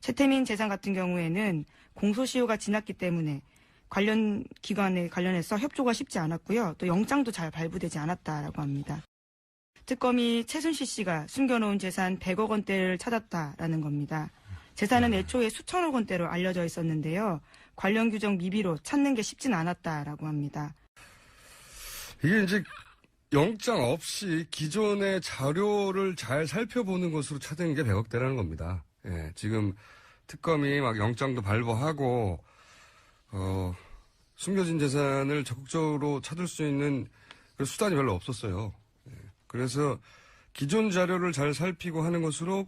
최태민 재산 같은 경우에는 공소시효가 지났기 때문에 관련 기관에 관련해서 협조가 쉽지 않았고요. 또 영장도 잘 발부되지 않았다라고 합니다. 특검이 최순실 씨가 숨겨놓은 재산 100억 원대를 찾았다라는 겁니다. 재산은 애초에 수천억 원대로 알려져 있었는데요. 관련 규정 미비로 찾는 게 쉽진 않았다라고 합니다. 이게 이제 영장 없이 기존의 자료를 잘 살펴보는 것으로 찾은 게 100억대라는 겁니다. 예, 지금 특검이 막 영장도 발부하고, 어, 숨겨진 재산을 적극적으로 찾을 수 있는 그 수단이 별로 없었어요. 예, 그래서 기존 자료를 잘 살피고 하는 것으로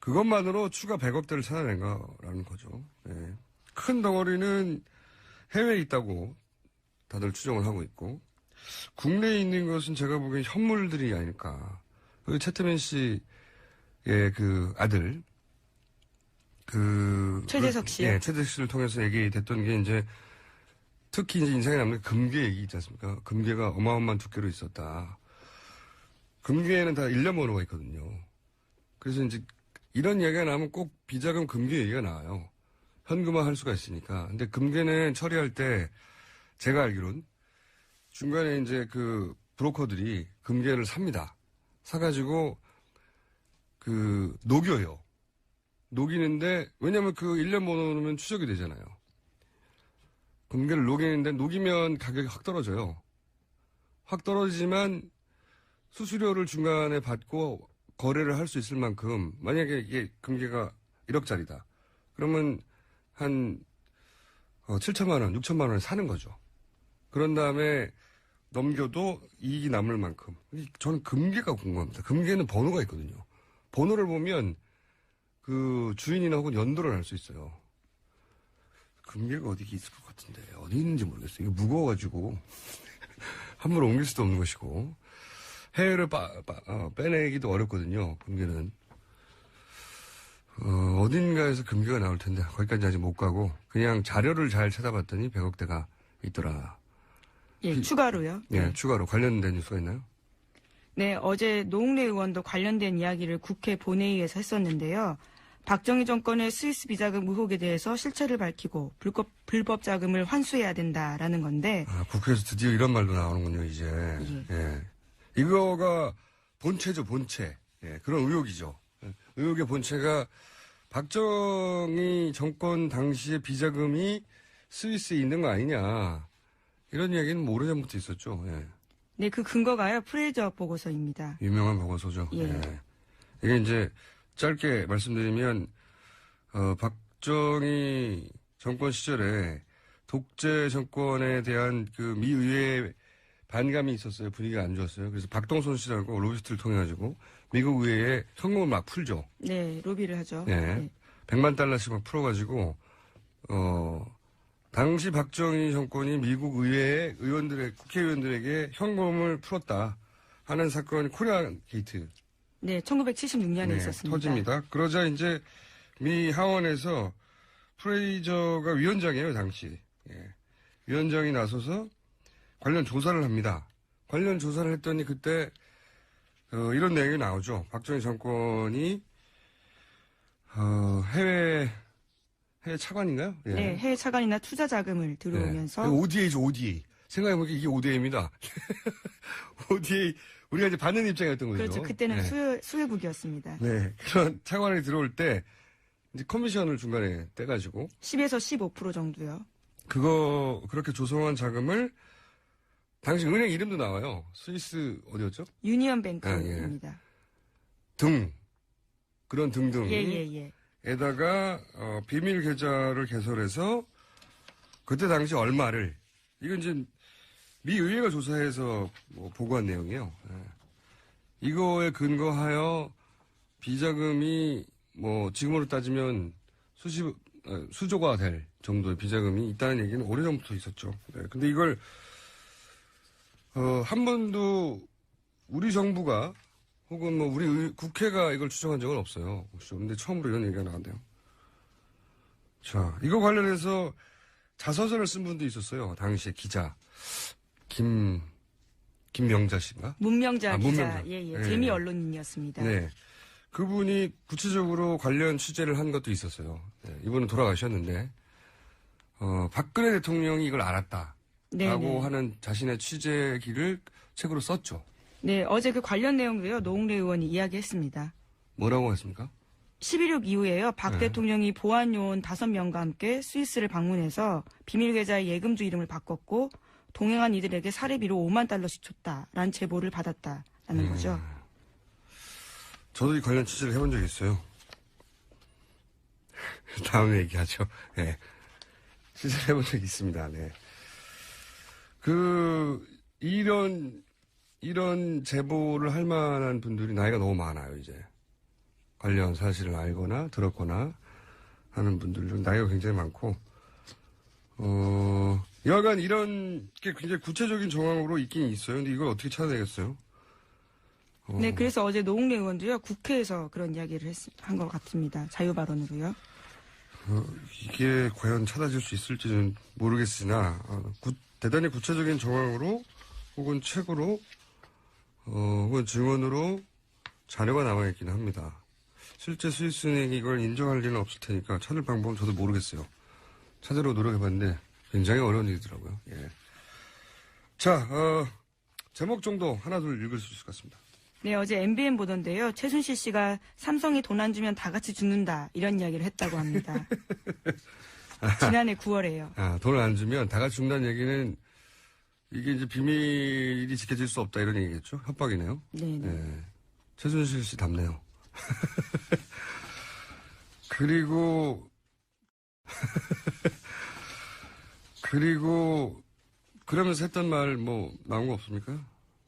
그것만으로 추가 100억대를 찾아낸 거라는 거죠. 예. 큰 덩어리는 해외에 있다고 다들 추정을 하고 있고, 국내에 있는 것은 제가 보기엔 현물들이 아닐까. 그 최태민 씨 의그 아들, 그. 최재석 씨요? 예, 최재석 씨를 통해서 얘기됐던 게 이제 특히 이제 인상에 남는 금괴 얘기 있지 않습니까? 금괴가 어마어마한 두께로 있었다. 금괴에는 다 1년 번호가 있거든요. 그래서 이제 이런 이야기가 나오면 꼭 비자금 금괴 얘기가 나와요. 현금화 할 수가 있으니까. 근데 금괴는 처리할 때 제가 알기론 중간에 이제 그 브로커들이 금괴를 삽니다. 사가지고 그 녹여요. 녹이는데 왜냐면 그 1년 번호면 추적이 되잖아요. 금괴를 녹이는데 녹이면 가격이 확 떨어져요. 확 떨어지지만 수수료를 중간에 받고 거래를 할 수 있을 만큼 만약에 이게 금괴가 1억짜리다. 그러면 한 어, 7천만 원, 6천만 원에 사는 거죠. 그런 다음에 넘겨도 이익이 남을 만큼. 이- 저는 금괴가 궁금합니다. 금괴는 번호가 있거든요. 번호를 보면 그 주인이나 혹은 연도를 알 수 있어요. 금괴가 어디 있을 것 같은데 어디 있는지 모르겠어요. 이게 무거워가지고 함부로 옮길 수도 없는 것이고 해외를 빠, 빠- 어, 빼내기도 어렵거든요. 금괴는 어, 어딘가에서 금괴가 나올 텐데 거기까지 아직 못 가고 그냥 자료를 잘 찾아봤더니 100억대가 있더라. 예, 추가로요. 예, 추가로 관련된 뉴스가 있나요? 네, 어제 노웅래 의원도 관련된 이야기를 국회 본회의에서 했었는데요. 박정희 정권의 스위스 비자금 의혹에 대해서 실체를 밝히고 불법, 불법 자금을 환수해야 된다라는 건데 아, 국회에서 드디어 이런 말도 나오는군요, 이제. 예. 이거가 본체죠, 본체. 예, 그런 의혹이죠. 예, 의혹의 본체가 박정희 정권 당시의 비자금이 스위스에 있는 거 아니냐. 이런 이야기는 뭐 오래전부터 있었죠. 예. 네, 그 근거가요. 프레이저 보고서입니다. 유명한 보고서죠. 예. 이게 이제 짧게 말씀드리면 어, 박정희 정권 시절에 독재 정권에 대한 그 미 의회의 반감이 있었어요. 분위기가 안 좋았어요. 그래서 박동선 씨라고 로비스트를 통해 가지고 미국 의회에 현금을 막 풀죠. 네, 로비를 하죠. 네. 100만 달러씩 막 풀어 가지고, 어, 당시 박정희 정권이 미국 의회의 의원들의, 국회의원들에게 현금을 풀었다 하는 사건이 코리아 게이트. 네, 1976년에 네, 있었습니다. 터집니다. 그러자 이제 미 하원에서 프레이저가 위원장이에요, 당시. 예. 위원장이 나서서 관련 조사를 합니다. 관련 조사를 했더니 그때 어, 이런 내용이 나오죠. 박정희 정권이 어, 해외 해외 차관인가요? 예. 네, 해외 차관이나 투자 자금을 들어오면서 네. ODA죠, ODA. 생각해보니까 이게 ODA입니다. ODA, 우리가 이제 받는 입장이었던 거죠. 그렇죠. 그때는 네. 수요, 수요국이었습니다. 네. 그런 차관이 들어올 때, 이제 커미션을 중간에 떼가지고, 10에서 15% 정도요. 그거, 그렇게 조성한 자금을, 당시 은행 이름도 나와요. 스위스, 어디였죠? 유니언 아, 뱅크입니다. 등. 그런 등등. 예, 예, 예. 에다가, 어, 비밀 계좌를 개설해서, 그때 당시 얼마를, 이건 이제, 미 의회가 조사해서 뭐 보고한 내용이에요. 예. 이거에 근거하여 비자금이 뭐 지금으로 따지면 수십 어, 수조가 될 정도의 비자금이 있다는 얘기는 오래전부터 있었죠. 네, 근데 이걸 어, 한 번도 우리 정부가 혹은 뭐 우리 의- 국회가 이걸 추정한 적은 없어요. 근데 처음으로 이런 얘기가 나왔네요. 자, 이거 관련해서 자서전을 쓴 분도 있었어요. 당시에 기자 김 김명자 씨인가? 문명자 아, 기자, 문명자. 예, 예, 예. 재미 언론인이었습니다. 네. 그분이 구체적으로 관련 취재를 한 것도 있었어요. 네, 이분은 돌아가셨는데, 어, 박근혜 대통령이 이걸 알았다. 네, 라고 네. 하는 자신의 취재기를 책으로 썼죠. 네, 어제 그 관련 내용도요, 노웅래 의원이 이야기했습니다. 뭐라고 했습니까? 11.6 이후에요, 박 네. 대통령이 보안요원 5명과 함께 스위스를 방문해서 비밀 계좌의 예금주 이름을 바꿨고, 동행한 이들에게 사례비로 5만 달러씩 줬다라는 제보를 받았다라는 음. 거죠. 저도 이 관련 취재를 해본 적이 있어요. 다음에 얘기하죠. 네. 취재를 해본 적이 있습니다. 네. 그, 이런, 이런 제보를 할 만한 분들이 나이가 너무 많아요, 이제. 관련 사실을 알거나 들었거나 하는 분들 중 나이가 굉장히 많고, 어, 여하간 이런 게 굉장히 구체적인 정황으로 있긴 있어요. 근데 이걸 어떻게 찾아내겠어요? 어, 네, 그래서 어제 노웅래 의원도요, 국회에서 그런 이야기를 한 것 같습니다. 자유 발언으로요. 어, 이게 과연 찾아질 수 있을지는 모르겠으나 어, 구- 대단히 구체적인 정황으로 혹은 책으로 어, 혹은 증언으로 자료가 남아있긴 합니다. 실제 스위스은행이 이걸 인정할 리는 없을 테니까 찾을 방법은 저도 모르겠어요. 찾으러 노력해봤는데 굉장히 어려운 일이더라고요. 예. 자, 어, 제목 정도 하나 둘 읽을 수 있을 것 같습니다. 네, 어제 MBN 보던데요. 최순실 씨가 삼성이 돈 안 주면 다 같이 죽는다. 이런 이야기를 했다고 합니다. 지난해 9월에요. 아, 돈을 안 주면 다 같이 죽는다는 얘기는 이게 이제 비밀이 지켜질 수 없다 이런 얘기겠죠? 협박이네요. 네. 최순실 씨 답네요. 그리고, 그리고, 그러면서 했던 말 뭐, 나온 거 없습니까?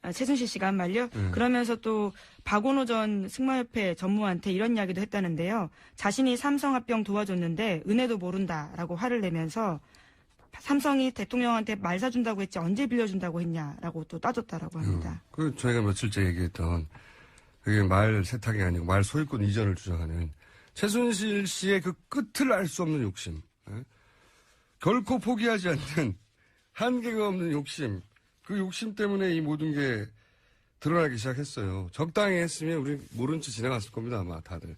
아, 최순실 씨가 한 말요? 네. 그러면서 또 박원호 전 승마협회 전무한테 이런 이야기도 했다는데요. 자신이 삼성 합병 도와줬는데 은혜도 모른다라고 화를 내면서 삼성이 대통령한테 말 사준다고 했지 언제 빌려준다고 했냐라고 또 따졌다라고 합니다. 그, 저희가 며칠째 얘기했던, 그게 말 세탁이 아니고 말 소유권 이전을 주장하는 최순실 씨의 그 끝을 알 수 없는 욕심. 예? 결코 포기하지 않는 한계가 없는 욕심. 그 욕심 때문에 이 모든 게 드러나기 시작했어요. 적당히 했으면 우리 모른 채 지나갔을 겁니다, 아마 다들.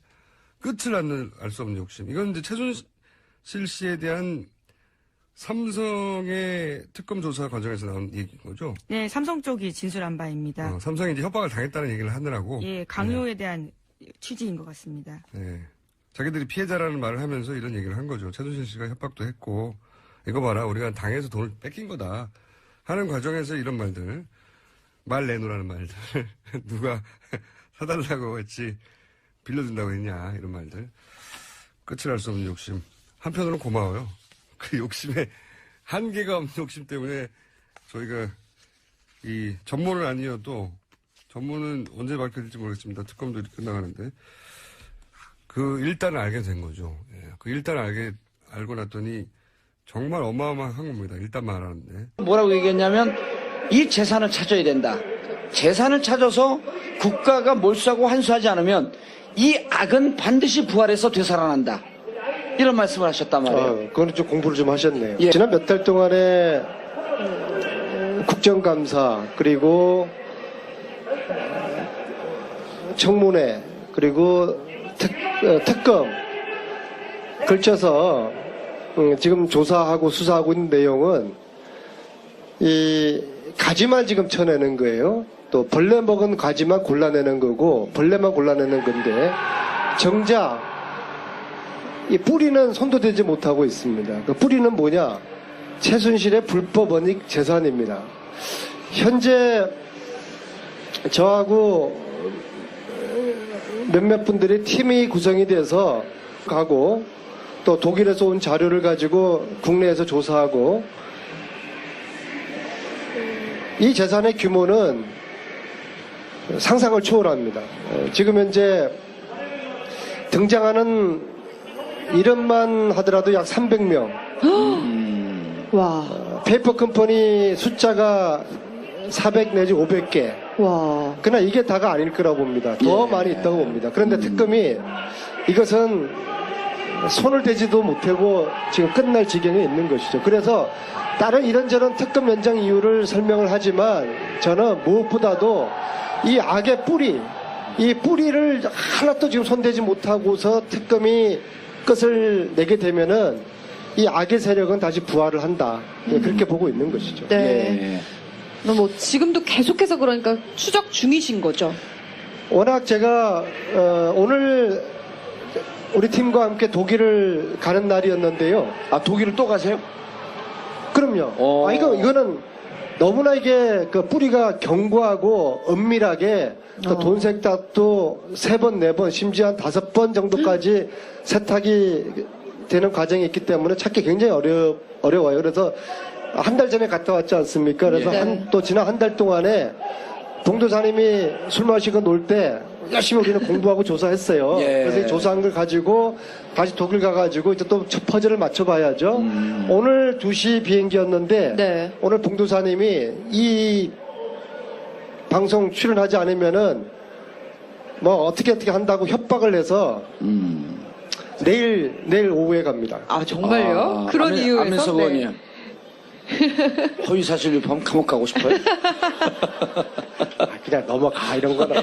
끝을 알 수 없는 욕심. 이건 이제 최순실 씨에 대한 삼성의 특검 조사 과정에서 나온 얘기인 거죠. 네, 삼성 쪽이 진술한 바입니다. 어, 삼성이 이제 협박을 당했다는 얘기를 하느라고. 예, 강요에 대한 취지인 것 같습니다. 네. 자기들이 피해자라는 말을 하면서 이런 얘기를 한 거죠. 최순실 씨가 협박도 했고, 이거 봐라, 우리가 당해서 돈을 뺏긴 거다. 하는 과정에서 이런 말들, 말 내놓으라는 말들, 누가 사달라고 했지, 빌려준다고 했냐, 이런 말들. 끝을 알 수 없는 욕심. 한편으로는 고마워요. 그 욕심에 한계가 없는 욕심 때문에 저희가 이 전문은 아니어도 전문은 언제 밝혀질지 모르겠습니다. 특검도 이렇게 끝나가는데 그 일단을 알게 된 거죠. 예, 그 일단을 알게 알고 났더니 정말 어마어마한 겁니다. 일단 말하는데 뭐라고 얘기했냐면 이 재산을 찾아야 된다. 재산을 찾아서 국가가 몰수하고 환수하지 않으면 이 악은 반드시 부활해서 되살아난다. 이런 말씀을 하셨단 말이에요. 아, 그거는 좀 공부를 좀 하셨네요. 예. 지난 몇 달 동안에 음, 국정감사 그리고 청문회 그리고 특, 어, 특검 걸쳐서 음, 지금 조사하고 수사하고 있는 내용은 이 가지만 지금 쳐내는 거예요. 또 벌레 먹은 가지만 골라내는 거고 벌레만 골라내는 건데 정작 이 뿌리는 손도 대지 못하고 있습니다. 그 뿌리는 뭐냐? 최순실의 불법 원익 재산입니다. 현재 저하고 몇몇 분들이 팀이 구성이 돼서 가고 또 독일에서 온 자료를 가지고 국내에서 조사하고 이 재산의 규모는 상상을 초월합니다. 어, 지금 현재 등장하는 이름만 하더라도 약 300명. 와, 페이퍼 컴퍼니 숫자가 400 내지 500개. 와, 그러나 이게 다가 아닐 거라고 봅니다. 더 많이 있다고 봅니다. 그런데 특검이 이것은 손을 대지도 못하고 지금 끝날 지경에 있는 것이죠. 그래서 다른 이런저런 특검 연장 이유를 설명을 하지만 저는 무엇보다도 이 악의 뿌리, 이 뿌리를 하나도 지금 손대지 못하고서 특검이 끝을 내게 되면은 이 악의 세력은 다시 부활을 한다. 예, 그렇게 보고 있는 것이죠. 네. 예. 그럼 뭐 지금도 계속해서 그러니까 추적 중이신 거죠? 워낙 제가 어, 오늘 우리 팀과 함께 독일을 가는 날이었는데요. 아 독일을 또 가세요? 그럼요. 어. 아 이거 이거는 너무나 이게 그 뿌리가 견고하고 은밀하게 또 어. 돈 세탁도 세 번, 네 번, 심지어 한 다섯 번 정도까지 세탁이 되는 과정이 있기 때문에 찾기 굉장히 어려 어려워요. 그래서 한 달 전에 갔다 왔지 않습니까? 그래서 네. 한, 또 지난 한 달 동안에 동도사님이 술 마시고 놀 때 열심히 우리는 공부하고 조사했어요. 예. 그래서 이 조사한 걸 가지고 다시 독일 가가지고 이제 또 퍼즐을 맞춰봐야죠. 음. 오늘 2시 비행기였는데 네. 오늘 봉도사님이 이 방송 출연하지 않으면은 뭐 어떻게 어떻게 한다고 협박을 해서 음. 내일 내일 오후에 갑니다. 아 정말요? 아, 그런 안민- 이유에서 안민석 네. 의원님. 허위 사실 유포하면 감옥 가고 싶어요? 아, 그냥 넘어가 이런 거는.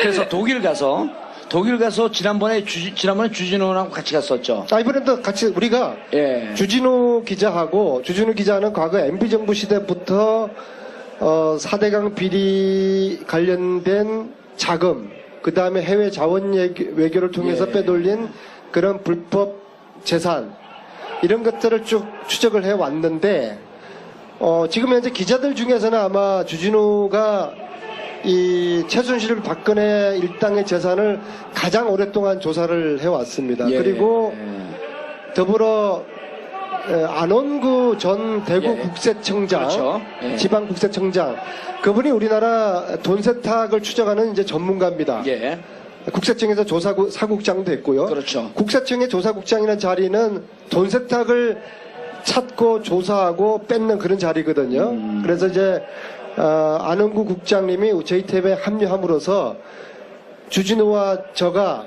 그래서 독일 가서 독일 가서 지난번에 주, 지난번에 주진우랑 같이 갔었죠. 아 이번에도 같이 우리가 예. 주진우 기자하고 주진우 기자는 과거 MB 정부 시대부터 어, 4대강 비리 관련된 자금, 그 다음에 해외 자원 외교를 통해서 예. 빼돌린 그런 불법 재산 이런 것들을 쭉 추적을 해 왔는데 어, 지금 현재 기자들 중에서는 아마 주진우가 이 최순실 박근혜 일당의 재산을 가장 오랫동안 조사를 해 왔습니다. 예. 그리고 더불어 에, 안원구 전 대구 예. 국세청장, 그렇죠. 예. 지방 국세청장, 그분이 우리나라 돈 세탁을 추적하는 이제 전문가입니다. 예. 국세청에서 조사국 사국장도 했고요. 그렇죠. 국세청의 조사국장이라는 자리는 돈 세탁을 찾고 조사하고 뺏는 그런 자리거든요. 음. 그래서 이제 어, 안원구 국장님이 탭에 합류함으로써 주진우와 저가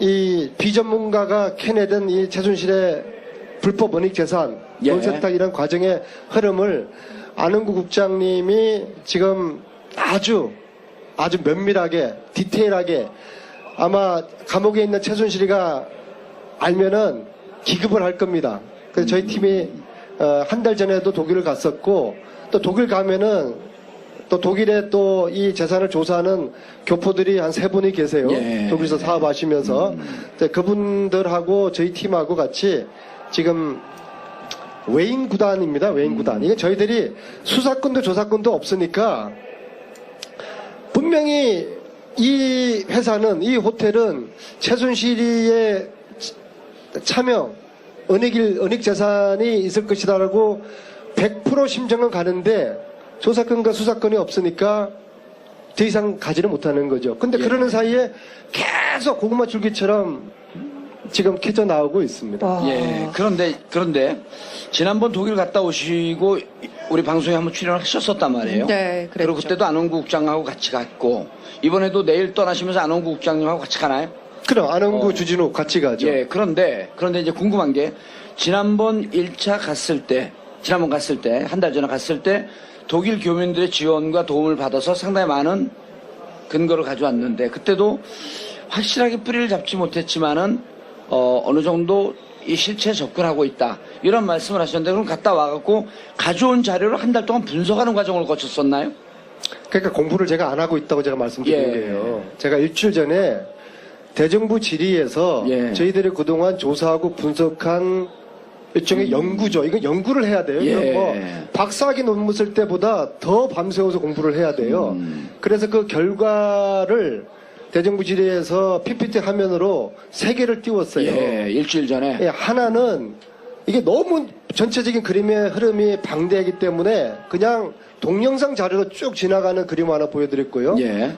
이 비전문가가 캐내던 이 최순실의 불법 원익 재산, 예. 돈 세탁 이런 과정의 흐름을 안흥구 국장님이 지금 아주 아주 면밀하게 디테일하게 아마 감옥에 있는 최순실이가 알면은 기급을 할 겁니다. 그래서 저희 팀이 어, 한달 전에도 독일을 갔었고 또 독일 가면은 또 독일에 또 이 재산을 조사하는 교포들이 한 세 분이 계세요. 예. 독일에서 사업하시면서 이제 그분들하고 저희 팀하고 같이 지금 외인 구단입니다. 외인 구단. 이게 저희들이 수사권도 조사권도 없으니까 분명히 이 회사는 이 호텔은 최순실이의 차명 은닉일 은닉 재산이 있을 것이다라고 100% 심정은 가는데 조사권과 수사권이 없으니까 더 이상 가지를 못하는 거죠. 근데 예. 그러는 사이에 계속 고구마 줄기처럼 지금 캐져 나오고 있습니다. 와. 예. 그런데 그런데 지난번 독일 갔다 오시고 우리 방송에 한번 출연하셨었단 말이에요. 네, 그랬죠. 리고 그때도 안원구 국장하고 같이 갔고 이번에도 내일 떠나시면서 안원구 국장님하고 같이 가나요? 그럼 안흥구 어. 주진우 같이 가죠. 예, 그런데, 그런데 이제 궁금한 게, 지난번 1차 갔을 때, 지난번 갔을 때, 한 달 전에 갔을 때, 독일 교민들의 지원과 도움을 받아서 상당히 많은 근거를 가져왔는데, 그때도 확실하게 뿌리를 잡지 못했지만은, 어, 어느 정도 이 실체에 접근하고 있다. 이런 말씀을 하셨는데, 그럼 갔다 와갖고 가져온 자료를 한 달 동안 분석하는 과정을 거쳤었나요? 그러니까 공부를 제가 안 하고 있다고 제가 말씀드린 예. 거예요. 제가 일주일 전에 대정부 질의에서 예. 저희들이 그동안 조사하고 분석한 일종의 연구죠. 이건 연구를 해야 돼요. 음. 예. 뭐 박사학위 논문 쓸 때보다 더 밤새워서 공부를 해야 돼요. 음. 그래서 그 결과를 대정부 질의에서 PPT 화면으로 세 개를 띄웠어요. 예, 일주일 전에. 예, 하나는 이게 너무 전체적인 그림의 흐름이 방대하기 때문에 그냥 동영상 자료로 쭉 지나가는 그림 하나 보여드렸고요. 예.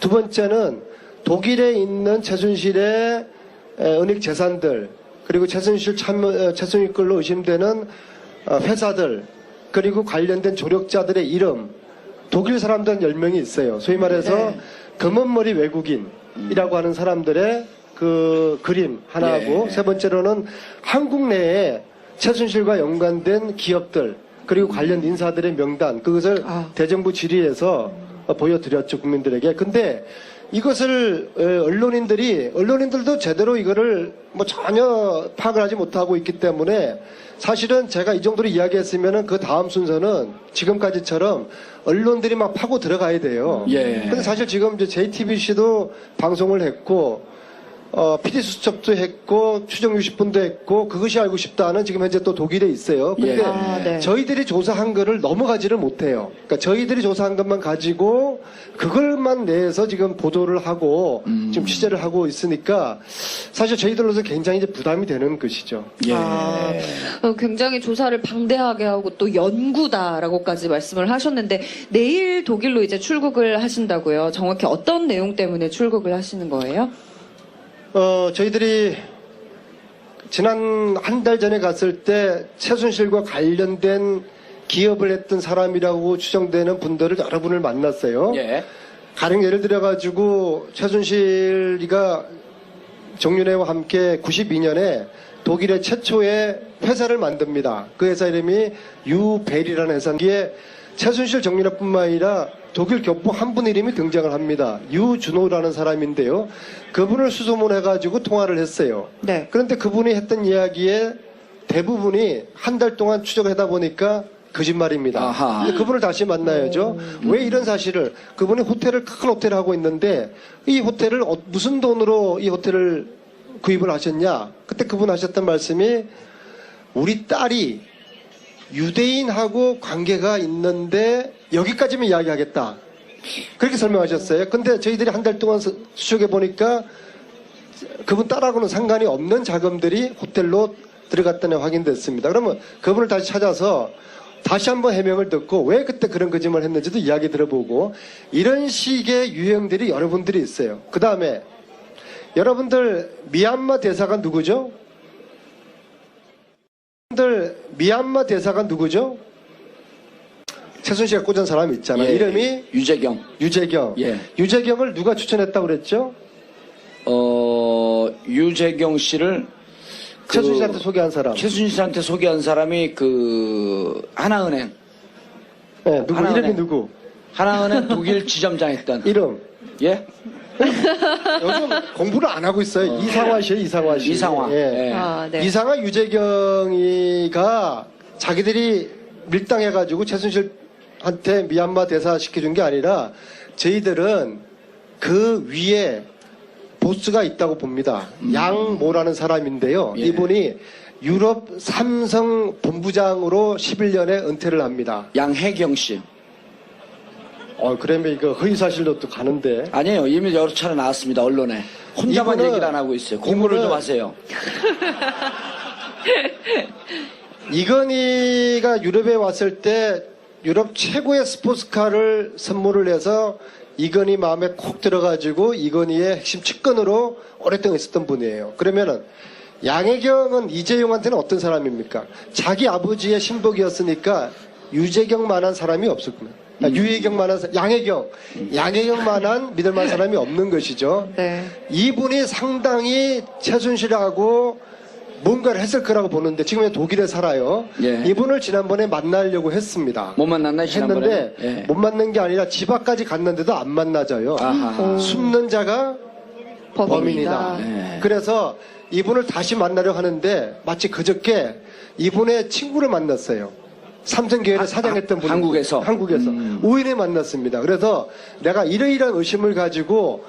두 번째는 독일에 있는 최순실의 에, 은닉 재산들 그리고 최순실 어, 최순실 걸로 의심되는 어, 회사들 그리고 관련된 조력자들의 이름 독일 사람들은 10명이 있어요. 소위 말해서 네. 검은머리 외국인이라고 하는 사람들의 그 그림 하나하고 예. 세 번째로는 한국 내에 최순실과 연관된 기업들 그리고 관련 인사들의 명단 그것을 아. 대정부 질의에서 어, 보여드렸죠 국민들에게. 근데 이것을 어, 언론인들이 언론인들도 제대로 이거를 뭐 전혀 파악을 하지 못하고 있기 때문에 사실은 제가 이 정도로 이야기했으면은 그 다음 순서는 지금까지처럼 언론들이 막 파고 들어가야 돼요. 예. 근데 사실 지금 이제 JTBC도 방송을 했고 어, PD 수첩도 했고 추정 60분도 했고 그것이 알고 싶다는 지금 현재 또 독일에 있어요. 근데 예. 아, 네. 저희들이 조사한 거를 넘어가지를 못해요. 그러니까 저희들이 조사한 것만 가지고 그걸만 내서 지금 보도를 하고 음. 지금 취재를 하고 있으니까 사실 저희들로서 굉장히 이제 부담이 되는 것이죠. 예. 아, 어, 굉장히 조사를 방대하게 하고 또 연구다라고까지 말씀을 하셨는데 내일 독일로 이제 출국을 하신다고요. 정확히 어떤 내용 때문에 출국을 하시는 거예요? 어, 저희들이 지난 한 달 전에 갔을 때 최순실과 관련된 기업을 했던 사람이라고 추정되는 분들을 여러 분을 만났어요. 예. 가령 예를 들어가지고 최순실이가 정윤회와 함께 92년에 독일의 최초의 회사를 만듭니다. 그 회사 이름이 유벨이라는 회사인데 최순실 정윤회뿐만 아니라 독일 교포 한 분 이름이 등장을 합니다. 유준호라는 사람인데요. 그분을 수소문해가지고 통화를 했어요. 네. 그런데 그분이 했던 이야기에 대부분이 한 달 동안 추적하다 보니까 거짓말입니다. 그분을 다시 만나야죠. 왜 이런 사실을 그분이 호텔을 큰 호텔을 하고 있는데 이 호텔을 어- 무슨 돈으로 이 호텔을 구입을 하셨냐? 그때 그분 하셨던 말씀이 우리 딸이 유대인하고 관계가 있는데 여기까지만 이야기하겠다. 그렇게 설명하셨어요. 근데 저희들이 한 달 동안 수- 수축해 보니까 그분 딸하고는 상관이 없는 자금들이 호텔로 들어갔다는 게 확인됐습니다. 그러면 그분을 다시 찾아서 다시 한번 해명을 듣고 왜 그때 그런 거짓말 했는지도 이야기 들어보고 이런 식의 유형들이 여러분들이 있어요. 그 다음에 여러분들 미얀마 대사가 누구죠? 여러분들 미얀마 대사가 누구죠? 최순실가 꽂은 사람 있잖아요. 예. 이름이 유재경. 유재경. 예. 유재경을 누가 추천했다고 그랬죠? 어, 유재경 씨를 그 최순실한테 소개한 사람. 최순실 씨한테 소개한 사람이 그 하나은행 네, 누구 하나은행. 이름이 누구? 하나은행 독일 지점장 했던 이름. 예 요즘 공부를 안 하고 있어요. 이상화 씨예요, 이상화 씨. 이상화. 예. 예. 아, 네. 이상화 유재경이가 자기들이 밀당해가지고 최순실 한테 미얀마 대사 시켜준 게 아니라 저희들은 그 위에 보스가 있다고 봅니다. 양모라는 사람인데요. 예. 이분이 유럽 삼성 본부장으로 11년에 은퇴를 합니다. 양혜경 씨 어, 그러면 이거 허위사실로 또 가는데. 아니에요 이미 여러 차례 나왔습니다 언론에 혼자만 이분은- 얘기를 안 하고 있어요 공부를 좀 하세요 이건희가 유럽에 왔을 때 유럽 최고의 스포츠카를 선물을 해서 이건희 마음에 콕 들어가지고 이건희의 핵심 측근으로 오랫동안 있었던 분이에요. 그러면은 양혜경은 이재용한테는 어떤 사람입니까? 자기 아버지의 신복이었으니까 유재경만한 사람이 없었구나. 아, 유혜경만한 사- 양혜경, 양혜경만한 믿을만한 사람이 없는 것이죠. 네. 이분이 상당히 최순실하고 뭔가를 했을 거라고 보는데 지금 독일에 살아요. 예. 이분을 지난번에 만나려고 했습니다. 못 지난번에 했는데 예. 못 만난 게 아니라 집 앞까지 갔는데도 안 만나져요. 아하. 숨는 자가 범인이다. 범인이다. 예. 그래서 이분을 다시 만나려 하는데 마치 그저께 이분의 친구를 만났어요. 삼성계열에 아, 사장했던 아, 분 한국에서? 한국에서 음. 우연히 만났습니다. 그래서 내가 이러이러한 의심을 가지고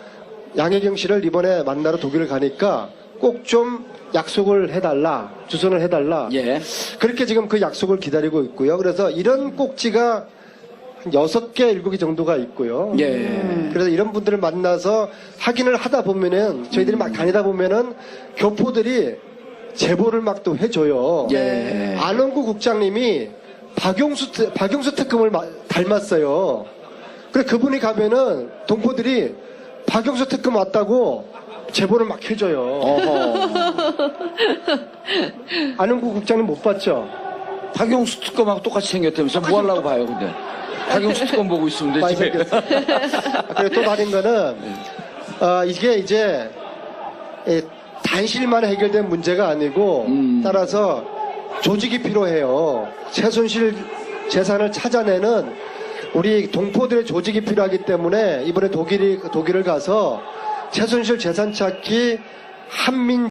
양혜경 씨를 이번에 만나러 독일을 가니까 꼭 좀 약속을 해달라 주선을 해달라 예. 그렇게 지금 그 약속을 기다리고 있고요. 그래서 이런 꼭지가 한 여섯 개, 일곱 개 정도가 있고요. 예. 그래서 이런 분들을 만나서 확인을 하다 보면은 저희들이 막 다니다 보면은 교포들이 제보를 막 또 해줘요. 예. 안원구 국장님이 박용수 특- 박용수 특검을 마- 닮았어요. 그래 그분이 가면은 동포들이 박용수 특검 왔다고 제보를 막 해줘요. 안원구 국장님 못 봤죠? 박용수 특검하고 똑같이 생겼다면서 뭐 하려고 봐요 근데 박용수 특검 보고 있으면 많이 되지 생겼어요. 그리고 또 다른 거는 어, 이게 이제 예, 단실만 해결된 문제가 아니고 음. 따라서 조직이 필요해요. 최순실 재산을 찾아내는 우리 동포들의 조직이 필요하기 때문에 이번에 독일이 독일을 가서 최순실 재산 찾기 한민